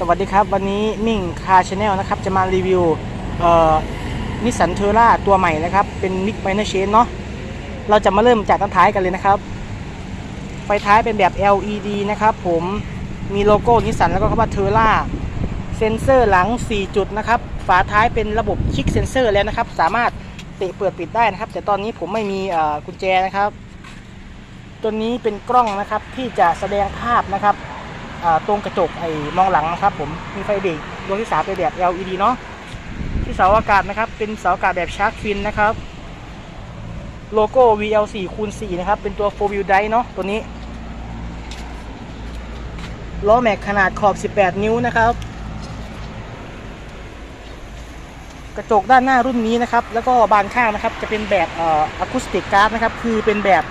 สวัสดีครับวันนี้มิ่งคาชาแนลนะครับจะมารีวิวนิสสันเทอร่าตัวใหม่นะครับ เป็นมิกไมเนอร์เชนเนาะเราจะมาเริ่มจากด้นท้ายกันเลยนะครับ ไฟท้ายเป็นแบบ LED นะครับผมมีโลโก้นิสสันแล้วก็คำว่าเทอร่าเซ็นเซอร์หลัง 4 จุดนะครับ ฝาท้ายเป็นระบบคลิกเซ็นเซอร์แล้วนะครับ สามารถเตะเปิดปิดได้นะครับ แต่ตอนนี้ผมไม่มีกุญแจนะครับ ตัวนี้เป็นกล้องนะครับที่จะแสดงภาพนะครับ ตรงกระจกไอ้มองหลังนะครับ ผมมีไฟเบรกดวงที่สามเป็นแบบ LED เนาะที่เสาอากาศนะครับ เป็นเสาอากาศแบบชาร์กฟินนะครับ โลโก้ VL4 คูณ4นะครับ เป็นตัว4 wheel drive เนาะตัวนี้ล้อแม็กขนาดขอบ 18 นิ้วนะครับ กระจกด้านหน้ารุ่นนี้นะครับ แล้วก็บานข้างนะครับ จะเป็นแบบอออะคูสติกการ์ดนะครับ คือเป็นแบบ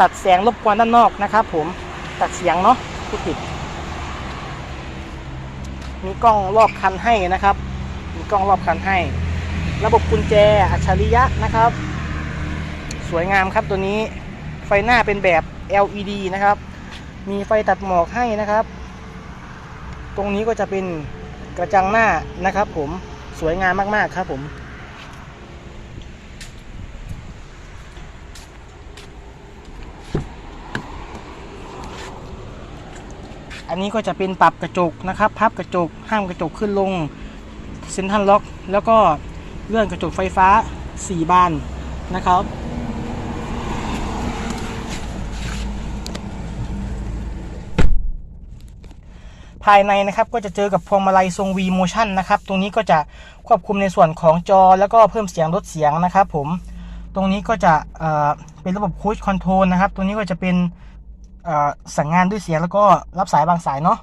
ตัดแสงรบกวนด้านนอกนะครับ ผมตัดเสียงเนาะผู้ผิด มีกล้องรอบคันให้นะครับ มีกล้องรอบคันให้ ระบบกุญแจอัจฉริยะนะครับ สวยงามครับตัวนี้ไฟหน้าเป็นแบบ LED นะครับ มีไฟตัดหมอกให้นะครับ ตรงนี้ก็จะเป็นกระจังหน้านะครับ ผมสวยงามมากๆครับผม อันนี้ก็จะเป็นปรับกระจกนะครับ พับกระจก ห้ามกระจกขึ้นลงเซ็นทรัลล็อก แล้วก็เลื่อนกระจกไฟฟ้า 4 บานนะครับ ภายในนะครับก็จะเจอกับพวงมาลัยทรง V motion นะครับ ตรงนี้ก็จะควบคุมในส่วนของจอแล้วก็เพิ่มเสียงลดเสียงนะครับผม ตรงนี้ก็จะเเป็นระบบคูชคอนโทรลนะครับตรงนี้ก็จะเป็น สั่งงานด้วยเสียงแล้วก็รับสายบางสายเนาะ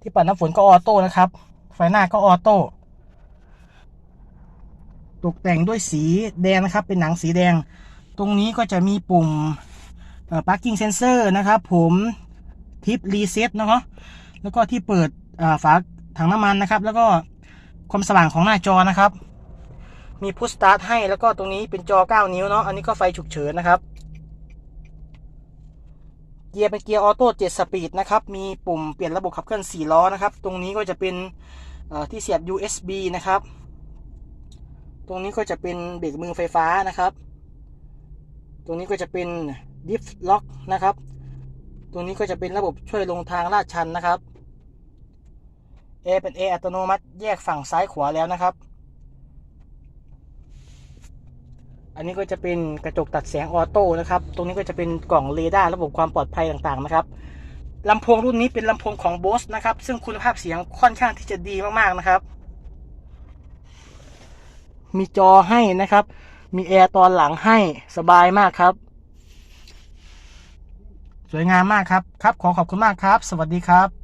ที่ปัดน้ำฝนก็ออโต้นะครับ ไฟหน้าก็ออโต้ตกแต่งด้วยสีแดงนะครับ เป็นหนังสีแดง ตรงนี้ก็จะมีปุ่มเอ่อ parking sensor นะครับ ผมทิปรีเซ็ตนะครับแล้วก็ที่เปิดฝาถังน้ำมันนะครับ แล้วก็ความสว่างของหน้าจอนะครับ มีพุชสตาร์ทให้แล้วก็ตรงนี้เป็นจอ 9 นิ้วเนาะอันนี้ก็ไฟฉุกเฉินนะครับ เกียร์เป็นเกียร์ออโต้7สปีดนะครับมีปุ่มเปลี่ยนระบบขับเคลื่อน4ล้อนะครับ ตรงนี้ก็จะเป็นที่เสียบ USB นะครับ ตรงนี้ก็จะเป็นเบรกมือไฟฟ้านะครับ ตรงนี้ก็จะเป็นดิฟล็อกนะครับ ตรงนี้ก็จะเป็นระบบช่วยลงทางลาดชันนะครับแอเป็นแออัตโนมัติแยกฝั่งซ้ายขวาแล้วนะครับ อันนี้ก็จะเป็นกระจกตัดแสงออโต้นะครับ ตรงนี้ก็จะเป็นกล่องเรดาร์ระบบความปลอดภัยต่างๆนะครับลำโพงรุ่นนี้เป็นลำโพงของ Bose นะครับ ซึ่งคุณภาพเสียงค่อนข้างที่จะดีมากๆนะครับ มีจอให้นะครับ มีแอร์ตอนหลังให้สบายมากครับ สวยงามมากครับ ครับขอขอบคุณมากครับ สวัสดีครับ